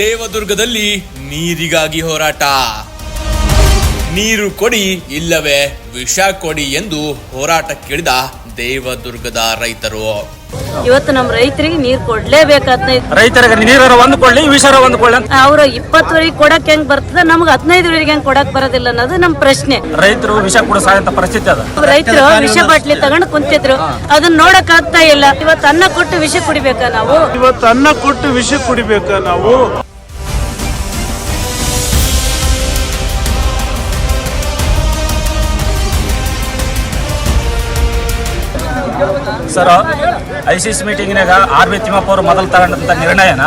ದೇವದುರ್ಗದಲ್ಲಿ ನೀರಿಗಾಗಿ ಹೋರಾಟ. ನೀರು ಕೊಡಿ ಇಲ್ಲವೇ ವಿಷ ಕೊಡಿ ಎಂದು ಹೋರಾಟ ಕೇಳಿದ ದೇವದುರ್ಗದ ರೈತರು. ಇವತ್ತು ನಮ್ಮ ರೈತರಿಗೆ ನೀರು ಕೊಡ್ಲೇಬೇಕು ಹದಿನೈದು ರೈತರಿಗೆ ನೀರ ಒಂದು ಕೊಳ್ಳಿ ವಿಷಾರ ಒಂದು ಕೊಳ್ಳಿ ಅಂತ. ಅವ್ರ ಇಪ್ಪತ್ತುವರೆಗೆ ಕೊಡಕ್ ಹೆಂಗ್ ಬರ್ತದ? ನಮ್ಗೆ ಹದಿನೈದುವರೆಗೆ ಹೆಂಗ್ ಕೊಡಕ್ ಬರೋದಿಲ್ಲ ಅನ್ನೋದು ನಮ್ಮ ಪ್ರಶ್ನೆ. ರೈತರು ವಿಷ ಕೂಡ ಸಾಯಂತ ಪರಿಸ್ಥಿತಿ ಅದ. ರೈತರು ವಿಷ ಬಾಟ್ಲಿ ತಗೊಂಡು ಕುಂತಿದ್ರು. ಅದನ್ನ ನೋಡಕ್ ಆಗ್ತಾ ಇಲ್ಲ. ಇವತ್ತು ಅನ್ನ ಕೊಟ್ಟು ವಿಷ ಕುಡಿಬೇಕಾ ನಾವು? ಇವತ್ತು ಅನ್ನ ಕೊಟ್ಟು ವಿಷ ಕುಡಿಬೇಕಾ ನಾವು? ಸರ್, ಐ ಸಿ ಸಿ ಮೀಟಿಂಗ್ನಾಗ ಆರ್ ಬಿ ತಿಮ್ಮಪ್ಪ ಅವರು ಮೊದಲು ತಗೊಂಡಂಥ ನಿರ್ಣಯನ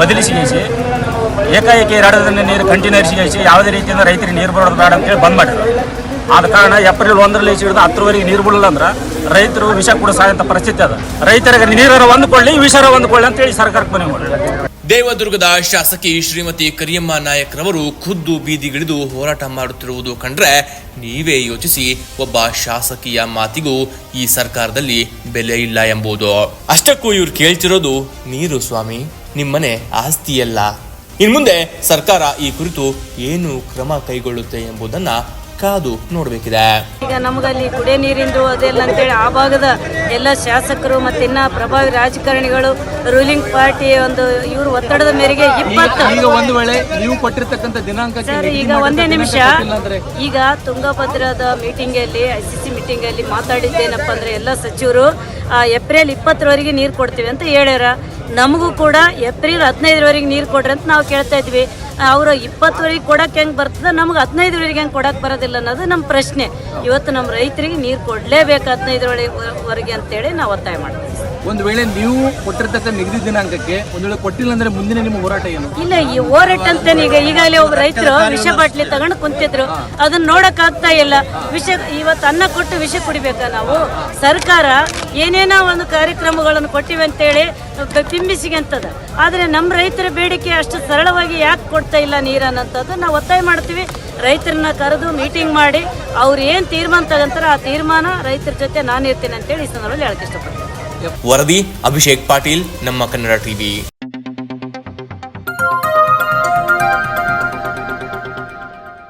ಬದಲಿಸಿಗೇಸಿ ಏಕಾಏಕಿ ಎರಡನೇ ನೀರು ಕಂಟಿನ್ಯೂ ಕಂಟಿನ್ಯೂಸಿಗೇಸಿ ಯಾವುದೇ ರೀತಿಯಿಂದ ರೈತರಿಗೆ ನೀರು ಬಿಡೋದು ಬೇಡ ಅಂತೇಳಿ ಬಂದ್ ಮಾಡಿದ್ರು. ಆದ ಕಾರಣ ಏಪ್ರಿಲ್ ಒಂದರಲ್ಲಿ ಹಿಡಿದು ಹತ್ತರವರೆಗೆ ನೀರು ಬಿಡಲ್ಲ ಅಂದ್ರೆ ರೈತರು ವಿಷ ಕೂಡ ಸಾಯಂಥ ಪರಿಸ್ಥಿತಿ ಅದ. ರೈತರಿಗೆ ನೀರು ಹೊಂದ್ಕೊಳ್ಳಿ ವಿಷರ ಹೊಂದ್ಕೊಳ್ಳಿ ಅಂತೇಳಿ ಸರ್ಕಾರಕ್ಕೆ ಮನವಿ ಮಾಡಿದ್ರು. ದೇವದುರ್ಗದ ಶಾಸಕಿ ಶ್ರೀಮತಿ ಕರಿಯಮ್ಮ ನಾಯಕ್ರವರು ಖುದ್ದು ಬೀದಿಗಿಳಿದು ಹೋರಾಟ ಮಾಡುತ್ತಿರುವುದು ಕಂಡ್ರೆ ನೀವೇ ಯೋಚಿಸಿ ಒಬ್ಬ ಶಾಸಕಿಯ ಮಾತಿಗೂ ಈ ಸರ್ಕಾರದಲ್ಲಿ ಬೆಲೆ ಇಲ್ಲ ಎಂಬುದು. ಅಷ್ಟಕ್ಕೂ ಇವ್ರು ಕೇಳ್ತಿರೋದು, ನೀರು ಸ್ವಾಮಿ, ನಿಮ್ಮನೆ ಆಸ್ತಿಯಲ್ಲ. ಇನ್ಮುಂದೆ ಸರ್ಕಾರ ಈ ಕುರಿತು ಏನು ಕ್ರಮ ಕೈಗೊಳ್ಳುತ್ತೆ ಎಂಬುದನ್ನ ಕಾದು ನೋಡಬೇಕಿದೆ. ಈಗ ನಮಗಲ್ಲಿ ಕುಡಿಯ ನೀರಿಂದು ಅದೆಲ್ಲ ಅಂತೇಳಿ ಆ ಭಾಗದ ಎಲ್ಲ ಶಾಸಕರು ಮತ್ತೆ ಇನ್ನ ಪ್ರಭಾವಿ ರಾಜಕಾರಣಿಗಳು ರೂಲಿಂಗ್ ಪಾರ್ಟಿ ಒಂದು ಇವರು ಒತ್ತಡದ ಮೇರೆಗೆ ಇಪ್ಪತ್ತು ಈಗ ಒಂದು ವೇಳೆ ನೀವು ಕೊಟ್ಟಿರ್ತಕ್ಕಂಥ ದಿನಾಂಕ ಸರ್ ಈಗ ಒಂದೇ ನಿಮಿಷ. ಈಗ ತುಂಗಭದ್ರದ ಮೀಟಿಂಗ್ ಅಲ್ಲಿ ಐ ಸಿ ಸಿ ಮೀಟಿಂಗ್ ಅಲ್ಲಿ ಮಾತಾಡಿದ್ದೇನಪ್ಪ ಅಂದ್ರೆ ಎಲ್ಲ ಸಚಿವರು ಆ, ಏಪ್ರಿಲ್ ಇಪ್ಪತ್ತರವರೆಗೆ ನೀರು ಕೊಡ್ತೀವಿ ಅಂತ ಹೇಳ್ಯಾರ. ನಮಗೂ ಕೂಡ ಏಪ್ರಿಲ್ ಹದಿನೈದರವರೆಗೆ ನೀರು ಕೊಡ್ರಿ ಅಂತ ನಾವು ಕೇಳ್ತಾ ಇದ್ವಿ. ಅವರು ಇಪ್ಪತ್ತುವರೆಗೆ ಕೊಡಕ್ಕೆ ಹೆಂಗೆ ಬರ್ತದೆ? ನಮ್ಗೆ ಹದಿನೈದುವರೆಗೆ ಹೆಂಗೆ ಕೊಡಕ್ಕೆ ಬರೋದಿಲ್ಲ ಅನ್ನೋದು ನಮ್ಮ ಪ್ರಶ್ನೆ. ಇವತ್ತು ನಮ್ಮ ರೈತರಿಗೆ ನೀರು ಕೊಡಲೇಬೇಕು ಹದಿನೈದರವರೆಗೆ ಅಂತೇಳಿ ನಾವು ಒತ್ತಾಯ ಮಾಡ್ತೀವಿ. ಒಂದು ವೇಳೆ ನೀವು ಕೊಟ್ಟಿರ್ತಕ್ಕ ನಿಗದಿ ದಿನಾಂಕಕ್ಕೆ ಒಂದು ವೇಳೆ ಕೊಟ್ಟಿಲ್ಲ ಅಂದ್ರೆ ಮುಂದಿನ ನಿಮ್ಮ ಹೋರಾಟ ಏನು? ಇಲ್ಲ ಈ ಹೋರಾಟ ಅಂತ ಈಗ ಈಗಾಗಲೇ ಒಬ್ಬ ರೈತರು ವಿಷ ಬಾಟ್ಲಿ ತಗೊಂಡು ಕುಂತಿದ್ರು. ಅದನ್ನ ನೋಡಕ್ ಆಗ್ತಾ ಇಲ್ಲ ವಿಷ ಇವತ್ತು ಅನ್ನ ಕೊಟ್ಟು ವಿಷ ಕುಡಿಬೇಕಾ ನಾವು? ಸರ್ಕಾರ ಏನೇನೋ ಒಂದು ಕಾರ್ಯಕ್ರಮಗಳನ್ನು ಕೊಟ್ಟಿವಿ ಅಂತೇಳಿ ಬಿಂಬಿಸಿಗೆಂತದ ಆದ್ರೆ ನಮ್ಮ ರೈತರ ಬೇಡಿಕೆ ಅಷ್ಟು ಸರಳವಾಗಿ ಯಾಕೆ ಕೊಡ್ತಾ ಇಲ್ಲ ನೀರನ್ನಂಥದ್ದು ನಾವು ಒತ್ತಾಯ ಮಾಡ್ತೀವಿ. ರೈತರನ್ನ ಕರೆದು ಮೀಟಿಂಗ್ ಮಾಡಿ ಅವ್ರು ಏನು ತೀರ್ಮಾನ ತಗಂತಾರ ಆ ತೀರ್ಮಾನ ರೈತರ ಜೊತೆ ನಾನು ಇರ್ತೀನಿ ಅಂತೇಳಿ ಈ ಸಂದರ್ಭದಲ್ಲಿ ಹೇಳಕ್ ಇಷ್ಟಪಡ್ತೀನಿ. ವರದಿ ಅಭಿಷೇಕ್ ಪಾಟೀಲ್ ನಮ್ಮ ಕನ್ನಡ ಟಿವಿ.